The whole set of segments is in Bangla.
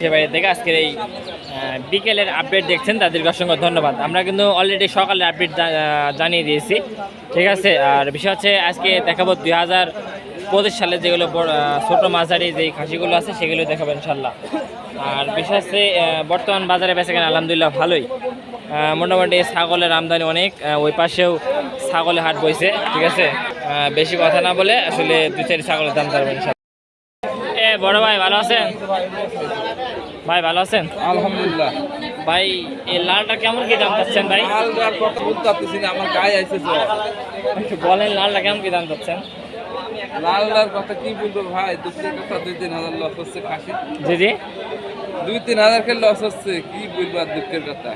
বাইরে থেকে আজকের এই বিকেলের আপডেট দেখছেন তাদেরকে অসংখ্য ধন্যবাদ। আমরা কিন্তু অলরেডি সকালের আপডেট জানিয়ে দিয়েছি ঠিক আছে? আর বিষয় হচ্ছে আজকে দেখাবো দুই হাজার পঁচিশ সালে যেগুলো বড়, ছোটো মাঝারি যে খাসিগুলো আছে সেগুলো দেখাবো ইনশাল্লাহ আর বিষয় হচ্ছে বর্তমান বাজারে বেচে কেন আলহামদুলিল্লাহ ভালোই। মোটামুটি ছাগলের আমদানি অনেক ওই পাশেও ছাগলের হাট বইছে ঠিক আছে? বেশি কথা না বলে আসলে দু চারি ছাগলের দাম এ বড় ভাই ভালো আছেন? ভাই ভালো আছেন? আলহামদুলিল্লাহ। ভাই এই লালটা কেমন কি দাম পাচ্ছেন ভাই? লালটার কথা বলতে পারতেছি না আমার গায়ে একটু বলেন লালটা কেমন কি দাম চাচ্ছেন? লালটার কথা কি বলব ভাই? দুপুরের কথা দুই তিন হাজার লস হচ্ছে খাসি। জি জি। দুই তিন হাজার কে লস হচ্ছে কি বলব আর দুঃখের কথা।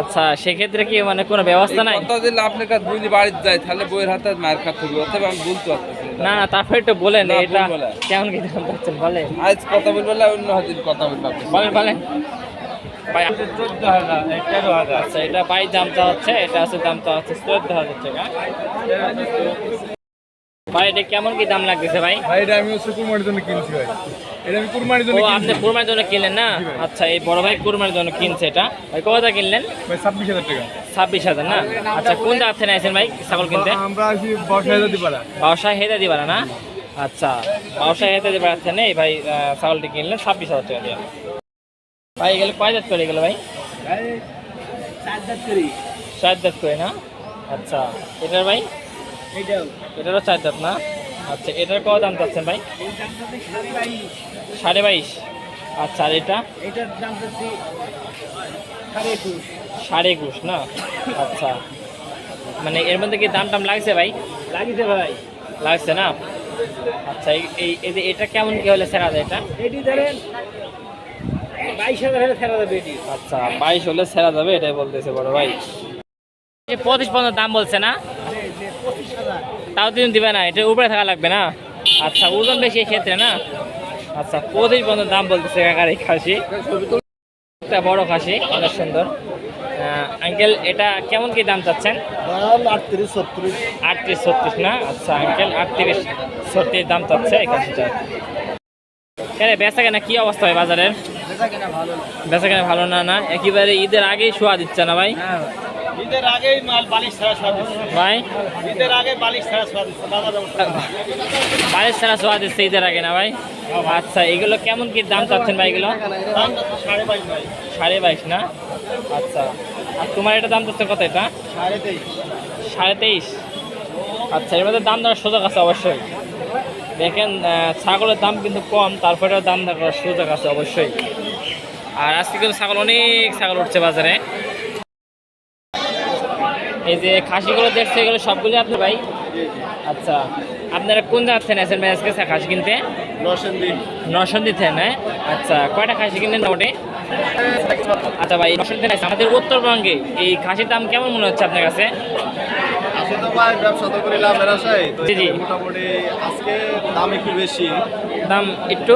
আচ্ছা সেক্ষেত্রে কি মানে কোনো ব্যবস্থা নাই? কথা দিলে আপনার কাছে বুঝলি বাড়িতে যায় তাহলে বইয়ের হাতে মায়ের খাতে হবে অতএব আমি বলতে পারতেছি না। না তারপরে একটু বলেন এটা কেমন কি দাম চাচ্ছেন বলেন আজ কথা বলব না অন্য কথা বলব বলেন বলেন। ভাই চোদ্দ হাজার তেরো হাজার। আচ্ছা এটা বাই দামটা হচ্ছে এটা আছে দামটা হচ্ছে চোদ্দ হাজার টাকা। ভাই এটা কেমন কি দাম লাগতেছে ভাই? ভাই এটা আমি হচ্ছে কুরবানির জন্য কিনছি ভাই। এটা আমি কুরবানির জন্য ও আপনি কুরমার জন্য কিনলেন না? আচ্ছা এই বড় ভাই কুরমার জন্য কিনছে এটা। ভাই কত কিনলেন? ভাই ছাব্বিশ হাজার টাকা। ছাব্বিশ হাজার না? আচ্ছা কোন জায়গা থেকে আছেন ভাই ছাগল কিনতে? আমরা দিপারা বাউসা হেদে দিবারা না? আচ্ছা বাউসা হেদে দিবার থেকে এই ভাই ছাগলটি কিনলেন ছাব্বিশ হাজার টাকা দিয়ে। ভাই এগুলো কয় দাঁত করে গেলো ভাই? চার দাঁত করে। না? আচ্ছা এটার ভাই? এটারও চার দাঁত না? আচ্ছা এটার কত দাম চাচ্ছেন ভাই? সাড়ে বাইশ। আচ্ছা আর এটা? সাড়ে একুশ। সাড়ে একুশ না? আচ্ছা। মানে এর মধ্যে কি দাম টাম লাগছে ভাই? লাগিছে ভাই। লাগছে না? আচ্ছা এই- এটা কেমন কি হলে সেরা যায় এটা? এটি ধরেন বাইশ হাজার হলে ফেরা যাবে এটি। আচ্ছা বাইশ হলে সেরা যাবে এটাই বলতেছে বড় ভাই। পঁচিশ পর্যন্ত দাম বলছে না? তাও তুমি দিবে না এটা উপরে থাকা লাগবে না? আচ্ছা ওজন বেশি এই ক্ষেত্রে না? আচ্ছা পঁচিশ পর্যন্ত দাম বলতেছে কাকার এই খাসি? একটা বড় খাসি অনেক সুন্দর। আঙ্কেল এটা কেমন কি দাম চাচ্ছেন? আটত্রিশ ছত্রিশ। আটত্রিশ ছত্রিশ না? আচ্ছা আঙ্কেল আটত্রিশ ছত্রিশ দাম চাচ্ছে এই খাসিটা। কেন বেচা কেনা কি অবস্থা হয় বাজারের? বেচা কিনা ভালো বেচা কেনা ভালো না না? একেবারে ঈদের আগেই শোয়া দিচ্ছে না ভাই। ঈদের আগেই মাল বালিশ ছাড়া সোয়া ভাই? ঈদের আগে বালিশ ছাড়া বাইরের ছাড়া শোয়া ঈদের আগে না ভাই? আচ্ছা এগুলো কেমন কি দাম চাচ্ছেন ভাই এগুলো? সাড়ে বাইশ ভাই। সাড়ে বাইশ না? আচ্ছা আর তোমার এটা দাম চাচ্ছে কত এটা? সাড়ে তেইশ। সাড়ে তেইশ? আচ্ছা এর মধ্যে দাম দেওয়ার সুযোগ আছে অবশ্যই। দেখেন ছাগলের দাম কিন্তু কম তারপরেও দাম দেওয়ার সুযোগ আছে অবশ্যই। আর আজকে কিন্তু ছাগল অনেক ছাগল উঠছে বাজারে। এই যে খাসিগুলো দেখছে এগুলো সবগুলো আপনি ভাই? আচ্ছা আপনারা কোন জায়গা থেকে আছেন ভাই আজকে খাসি কিনতে? নরসন্দী থেকে নেয় আচ্ছা কয়টা খাসি কিনলেন মোটে আচ্ছা ভাই নরসন্দী থেকে আমাদের উত্তরবঙ্গে এই খাসির দাম কেমন মনে হচ্ছে আপনার কাছে? দাম একটু বেশি। দাম একটু?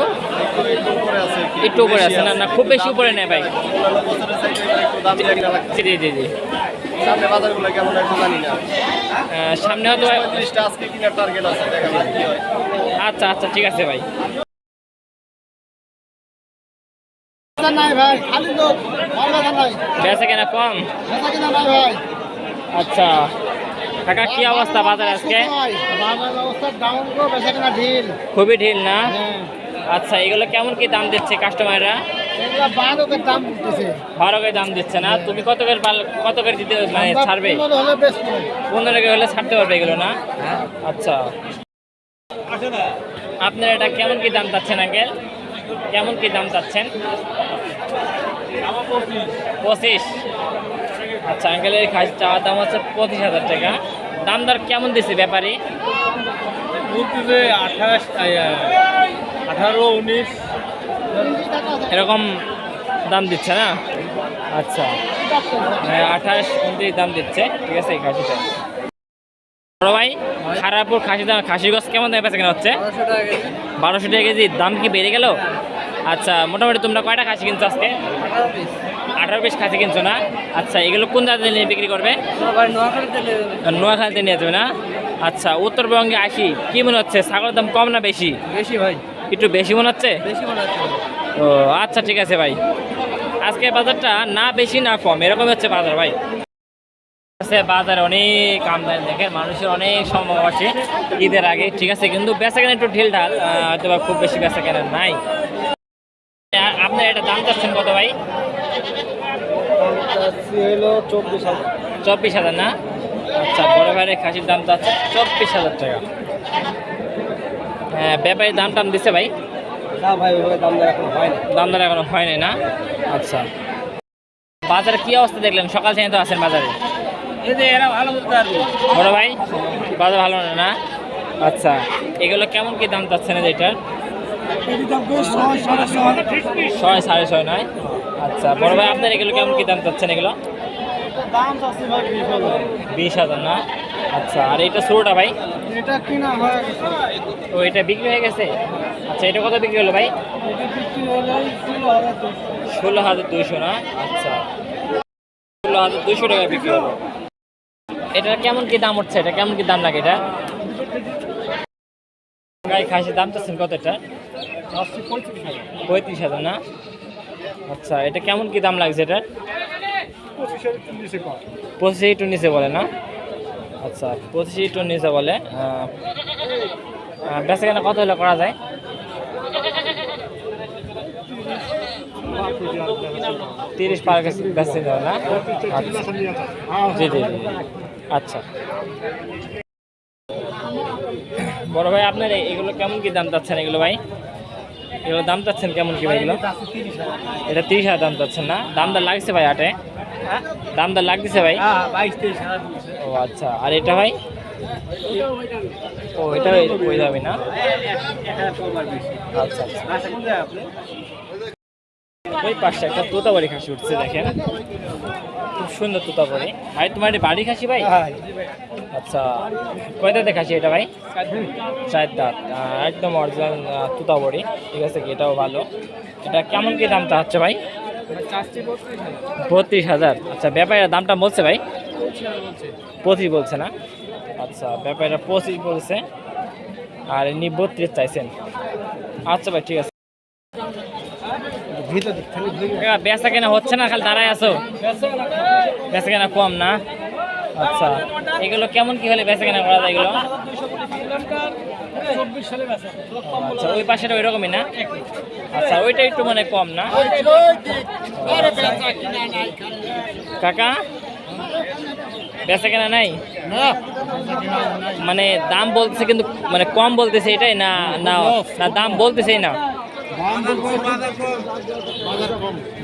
উপরে আছে না না খুব বেশি উপরে নেই ভাই। জি জি জি। সামনে বাজারগুলো কেমন একটু জানি না। সামনে হয়তো ভাই- পঁয়ত্রিশটা আজকে কিনার টার্গেট আছে দেখা যাক কি হয়। আচ্ছা আচ্ছা ঠিক আছে ভাই। বেচা কেনা কম? আচ্ছা কাকা কি অবস্থা বাজার আজকে? বাজার ব্যবস্থা ডাউন গো বেচা কিনা ঢিল। খুবই ঢিল না? হ্যাঁ। আচ্ছা এগুলো কেমন কি দাম দিচ্ছে কাস্টমাররা বারো করে দাম দিচ্ছে না? তুমি কত করে কত করে দিতে মানে ছাড়বে? পনেরো হলে করে হলে ছাড়তে পারবে এগুলো না? আচ্ছা। আপনার এটা কেমন কি দাম চাচ্ছেন আঙ্কেল? কেমন কি দাম চাচ্ছেন? পঁচিশ। আচ্ছা আঙ্কেলের খাসি চাওয়ার দাম হচ্ছে পঁচিশ হাজার টাকা। দাম দর কেমন দিচ্ছে ব্যাপারী? বলতেছে আঠাশ আঠারো, উনিশ, এরকম দাম দিচ্ছে না? আচ্ছা। মানে আঠাশ, উনত্রিশ দাম দিচ্ছে, ঠিক আছে, এই খাসিটা। বড় ভাই, খারাপুর খাসি দাম খাসি গছ কেমন দামে বেচা কেনা হচ্ছে? বারোশো টাকা কেজি, দাম কি বেড়ে গেল? আচ্ছা মোটামুটি তোমরা কয়টা খাসি কিনছো আজকে? আঠারো পিস খাসি কিনছো না? আচ্ছা এগুলো কোন জায়গায় নিয়ে বিক্রি করবে? নোয়াখালীতে নিয়ে যাবে না? আচ্ছা উত্তরবঙ্গে আসি কি মনে হচ্ছে? ছাগলের দাম কম না বেশি? বেশি ভাই। একটু বেশি মনে হচ্ছে? ও আচ্ছা ঠিক আছে ভাই। আজকে বাজারটা না বেশি না কম এরকম হচ্ছে বাজার ভাই। আছে বাজারে অনেক আমদানি দেখেন মানুষের অনেক সম্ভব আছে ঈদের আগে ঠিক আছে? কিন্তু বেচা কেনা একটু ঢিল ঢাল হয়তো খুব বেশি বেচা কেনা নাই। আপনার এটা দাম চাচ্ছেন কত ভাই? চব্বিশ হাজার না? আচ্ছা বড় ভাইয়ের খাসির দাম চাচ্ছে চব্বিশ হাজার টাকা। ব্যাপারী দাম টাম দিছে ভাই? দাম দর এখন হয় হয় নাই না? আচ্ছা। বাজারে কি অবস্থা দেখলেন? সকাল থেকে তো আছেন বাজারে। বড় ভাই বাজার ভালো না? না আচ্ছা। এগুলো কেমন কি দাম চাচ্ছেন এটার? ছয় সাড়ে ছয়। নয়? আচ্ছা বড় ভাই আপনার এগুলো কেমন কি দাম চাচ্ছেন এগুলো? বিশ হাজার না? আচ্ছা আর এটা ষোলোটা ভাই? এটা কিনা হয়ে। তো এটা বিক্রি হয়ে গেছে? আচ্ছা এটা কত বিক্রি হলো ভাই? ষোলো হাজার দুশো। দুইশো না? আচ্ছা। ষোলো হাজার দুইশো টাকা বিক্রি হলো। এটা কেমন কি দাম হচ্ছে এটা কেমন কি দাম লাগে এটা? গাই খাসির দাম চাচ্ছেন কত এটা? পঁয়ত্রিশ হাজার। না? আচ্ছা এটা কেমন কি দাম লাগছে এটা পঁচিশ হাজার চল্লিশে কম। পঁচিশ টু নিচে বলে না? আচ্ছা পঁচিশ টু নিচে বলে। বেচা কেনা কত হলে করা যায়? তিরিশ পার বেচতে যাবে না? আচ্ছা। জি জি জি আচ্ছা। বড় ভাই, আপনার এগুলো কেমন কি দাম চাচ্ছেন এগুলো ভাই? এগুলো দাম চাচ্ছেন কেমন কি ভাই এগুলো? এটা তিরিশ হাজার দাম চাচ্ছেন না? দাম দর লাগছে ভাই আটে দাম দর লাগতেছে ভাই? হ্যাঁ বাইশ, তেইশ হাজার আচ্ছা আর এটা ভাই? ও এটা ওই যাবে না? আচ্ছা আচ্ছা। ওই পাশে একটা তোতাবাড়ি খাসি উঠছে দেখেন। খুব সুন্দর তোতাবাড়ি। ভাই তোমার এটা বাড়ি খাসি ভাই? আচ্ছা কয় দাঁতে খাসি এটা ভাই? চার দাঁত। একদম অরিজিনাল তুতাবড়ি। ঠিক আছে কি এটাও ভালো। এটা কেমন কি দামটা হচ্ছে ভাই? বত্রিশ হাজার। আচ্ছা ব্যাপারীরা দামটা বলছে ভাই? পঁচিশ বলছে না? আচ্ছা ব্যাপারটা পঁচিশ বলছে। আর এমনি বত্রিশ চাইছেন। আচ্ছা ভাই ঠিক আছে। বেচা কেনা হচ্ছে না খালি দাঁড়ায় আছো? বেচা কেনা কম না? আচ্ছা এগুলো কেমন কি হলে বেচা কেনা করা যায় এগুলো? আচ্ছা ওই পাশেটা ওই রকমই না? আচ্ছা ওইটা একটু মানে কম না? কাকা? বেচা কেনা নাই? মানে দাম বলতেছে কিন্তু মানে কম বলতেছে এটাই না না না দাম বলতেছেই না?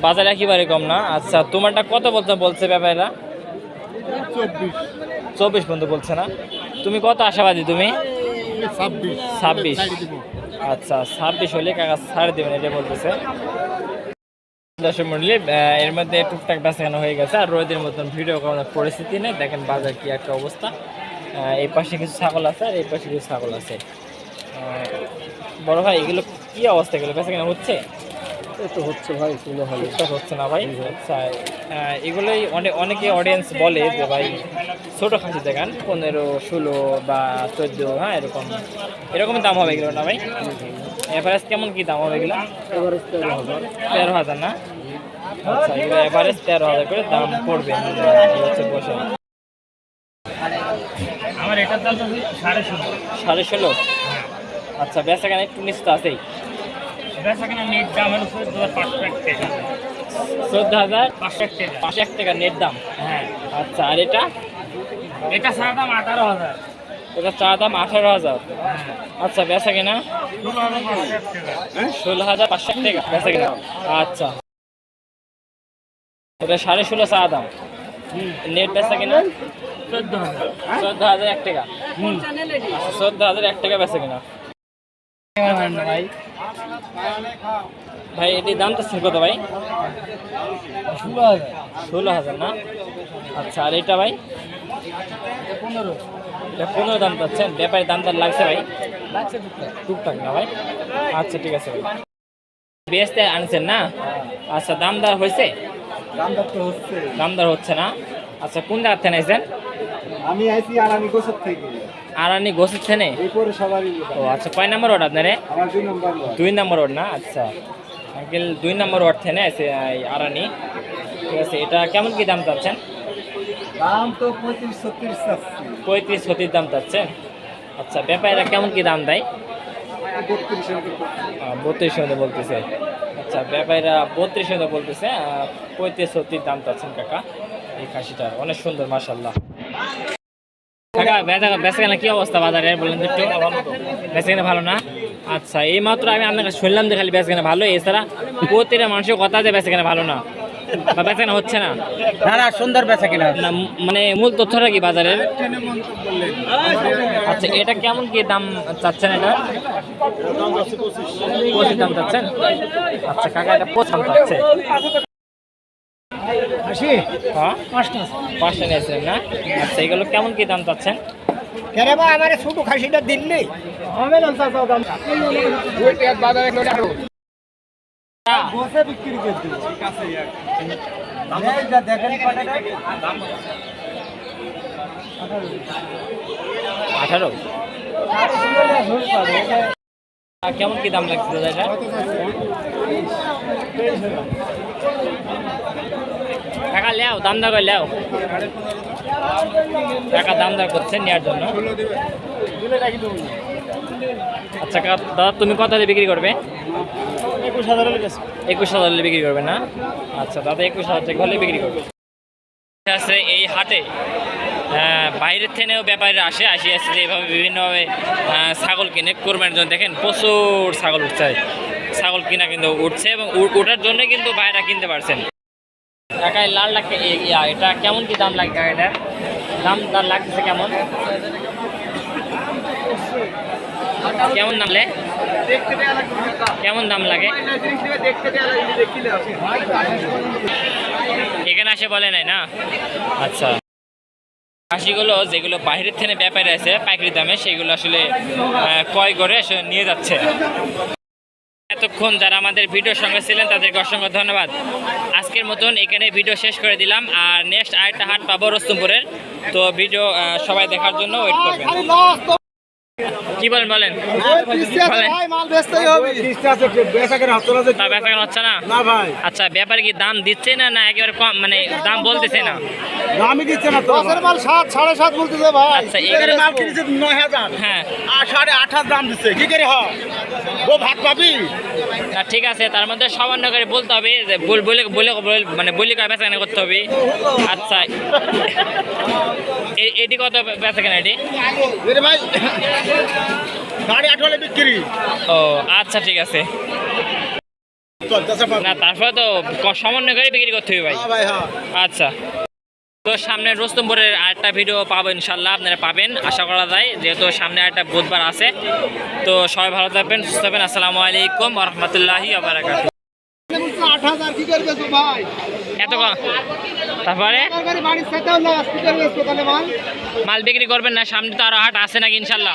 বাজার একেবারে কম না? আচ্ছা তোমারটা কত বলতে বলছে ব্যাপারীরা? চব্বিশ। চব্বিশ পর্যন্ত বলছে না? তুমি কত আশাবাদী তুমি? ছাব্বিশ। ছাব্বিশ। আচ্ছা ছাব্বিশ হলে কাকা ছাড় দেবেন এটা বলতেছে। দর্শক মন্ডলী এর মধ্যে টুকটাক বেচাকেনা হয়ে গেছে। আর রোদের মতন ভিডিও করানোর পরিস্থিতি নেই। দেখেন বাজার কি একটা অবস্থা। এই পাশে কিছু ছাগল আছে আর এই পাশে কিছু ছাগল আছে। বড় ভাই এগুলো কি অবস্থা? এগুলো বেচাকেনা হচ্ছে? তো হচ্ছে ভাই হাজার হচ্ছে না ভাই। আচ্ছা এগুলোই অনেক অনেকে অডিয়েন্স বলে যে ভাই ছোটো খাসি দেখান পনেরো ষোলো বা চোদ্দ হ্যাঁ এরকম। এরকম দাম হবে এগুলো না ভাই। এভারেজ কেমন কি দাম হবে এগুলো? এভারেজ তেরো হাজার। তেরো হাজার না? আচ্ছা এগুলো এভারেজ তেরো হাজার করে দাম পড়বে। হচ্ছে বসে আমার এটার দাম সাড়ে ষোলো। সাড়ে ষোলো? আচ্ছা বেচা কেনা একটু আছেই। নেট দাম হলো চোদ্দ হাজার পাঁচশো এক টাকা। চোদ্দ হাজার? পাঁচশো এক টাকা। পাঁচশো এক টাকা নেট দাম? হ্যাঁ। আচ্ছা আর এটা? এটা সারা দাম আঠারো হাজার। এটা চা দাম আঠারো হাজার। আচ্ছা বেচা কেনা? ষোলো হাজার পাঁচশো টাকা, বেচা কিনা। আচ্ছা। এটা সাড়ে ষোলো চা দাম। নেট বেচা কিনা? চোদ্দ হাজার এক টাকা। চোদ্দ হাজার এক টাকা বেচা কিনা। ভাই ভাই এটির দামটা ছিল কত ভাই? ষোলো হাজার। ষোলো হাজার না? আচ্ছা আর এটা ভাই? পনেরো পনেরো দাম পাচ্ছেন ব্যাপারে দাম তার লাগছে ভাই? টুকটাক। না ভাই? আচ্ছা ঠিক আছে ভাই। বেচতে আনছেন না? আচ্ছা দাম দর হয়েছে? দাম দর হচ্ছে। দাম হচ্ছে না? আচ্ছা কোন জায়গার থেকে আইছেন? আমি আইছি আরানি গোসর থেকে। আরানি গোসের পরে সবারই ও আচ্ছা কয় নাম্বার ওটা আপনারে আমার দুই নম্বর দুই নম্বর ওর না? আচ্ছা। আঙ্কেল দুই নম্বর ওয়ার্ড থেকে এই আরানি ঠিক আছে এটা কেমন কি দাম চাচ্ছেন? দাম তো পঁয়ত্রিশ ছত্রিশ চাচ্ছি। পঁয়ত্রিশ ছত্রিশ দাম চাচ্ছেন আচ্ছা ব্যাপারীরা কেমন কি দাম দেয়? বত্রিশ মধ্যে বলতেছে। আচ্ছা ব্যাপারীরা বত্রিশ মধ্যে বলতেছে পঁয়ত্রিশ ছত্রিশ দাম চাচ্ছেন কাকা। এই খাসিটা অনেক সুন্দর মাসাল্লাহ কাকা বেচা বেচা কেনা কি অবস্থা বাজারে? বলেন তো একটু। বেচা কেনা ভালো না? আচ্ছা এই মাত্র আমি আপনার শুনলাম যে খালি বেচা ভালো এছাড়া প্রতিটা মানুষের কথা যে বেচা কেনা ভালো না। বা বেচা কেনা হচ্ছে না? না না সুন্দর বেচা কিনা না মানে মূল তথ্যটা কি বাজারের? আচ্ছা এটা কেমন কি দাম চাচ্ছেন এটা? পঁচিশ দাম চাচ্ছেন? আচ্ছা কাকা এটা পঁচিশ দাম চাচ্ছে। হ্যাঁ? পাঁচটা না? আচ্ছা এগুলো কেমন কি দাম চাচ্ছেন? কেরে বা আমার ছোট খাসিটা দিল্লি দাম বসে বিক্রি করে দিবো ঠিক আছে দেখেন কটাটা আঠারো। আর কেমন কি দাম লাগছে দাদা? এটা টাকা লেও দাম দা করে লেও। টাকা দাম দর করছে নেওয়ার জন্য। আচ্ছা দাদা তুমি কত দিয়ে বিক্রি করবে? একুশ হাজার একুশ হাজার বিক্রি করবে না? আচ্ছা দাদা, একুশ হাজার টাকা হলে বিক্রি করবে আছে এই হাটে বাইরের থেকেও ব্যাপারীরা আসে, আসি আসছে যে এইভাবে বিভিন্নভাবে ছাগল কিনে কোরবানির জন্য। দেখেন, প্রচুর ছাগল উঠছে। ছাগল কিনা কিন্তু উঠছে এবং ওঠার জন্য কিন্তু বাইরা কিনতে পারছেন। টাকায় লাল লাগে এটা কেমন কি দাম লাগে এটা দাম দাম লাগতেছে কেমন? কেমন দাম লাগে কেমন দাম লাগে? এখানে আসে বলে নাই না? আচ্ছা। খাসিগুলো যেগুলো বাইরের থেকে ব্যাপারে আছে পাইকারি দামে সেগুলো আসলে ক্রয় করে নিয়ে যাচ্ছে। এতক্ষণ যারা আমাদের ভিডিওর সঙ্গে ছিলেন তাদেরকে অসংখ্য ধন্যবাদ। আজকের মতন এখানে ভিডিও শেষ করে দিলাম আর নেক্সট আরেকটা হাট পাবো রস্তমপুরের তো ভিডিও সবাই দেখার জন্য ওয়েট করবেন। কি বলেন বলেন? হচ্ছে না না? আচ্ছা ব্যাপারে কি দাম দিচ্ছে না না একেবারে কম মানে দাম বলতেছে না? দামই দিচ্ছে না তো। মাল সাত সাড়ে সাত বলতেছে ভাই। আচ্ছা, এগারো- মাল কিনেছে নয় হাজার। হ্যাঁ। আর সাড়ে আট হাজার দাম দিচ্ছে। কি করে হয়? ও ভাত পাবি? না ঠিক আছে তার মধ্যে সামান্য করে বলতে হবে যে বল- বলে মানে বলি কয় বেচা কেনা করতে হবে? আচ্ছা। এ- এটি কত বেচা কেনা এটি? ভাই সাড়ে আট হলে বিক্রি। ও আচ্ছা ঠিক আছে। না তারপরে তো সমন্বয় করে বিক্রি করতে হবে ভাই। হ্যাঁ হ্যাঁ। আচ্ছা। তো সামনে রোস্তমপুরের আরেকটা ভিডিও পাবো ইনশাল্লাহ আপনারা পাবেন আশা করা যায় যেহেতু সামনে একটা বুধবার আছে। তো সবাই ভালো থাকবেন সুস্থ থাকবেন আসসালামু আলাইকুম রহমতুল্লাহি আবরাকাত আট হাজার কি করবে ভাই? এত তারপরে? মাল বিক্রি করবেন না, সামনে তো আরও হাট আছে নাকি ইনশাল্লাহ?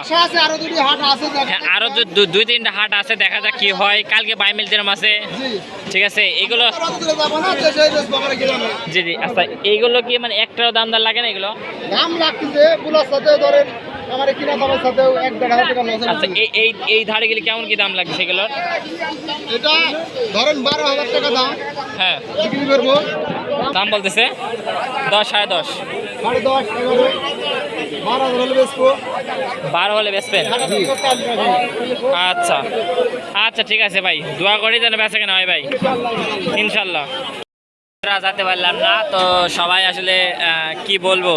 হ্যাঁ আরও দুই তিনটা হাট আছে, দেখা যাক কি হয়। কালকে বাইমেল দিলাম আছে। ঠিক আছে এগুলো জি জি আচ্ছা এইগুলো কি মানে একটাও দাম দাম লাগে না এগুলো? দাম লাগতেছে আমার কিনা দামের সাথেও এক দেড় হাজার টাকা লস আচ্ছা এই এই এই ধারে গেলে কেমন কি দাম লাগছে এগুলোর এটা ধরেন বারো হাজার টাকা দাম। হ্যাঁ। বিক্রি করব। দাম বলতেছে দশ সাড়ে দশ। সাড়ে দশ বারো হলে বেচবেন? আচ্ছা। আচ্ছা ঠিক আছে ভাই। দোয়া করি যেন বেচা কেনা হয় ভাই। ইনশাল্লাহ যেতে পারলাম না তো সবাই আসলে কি বলব?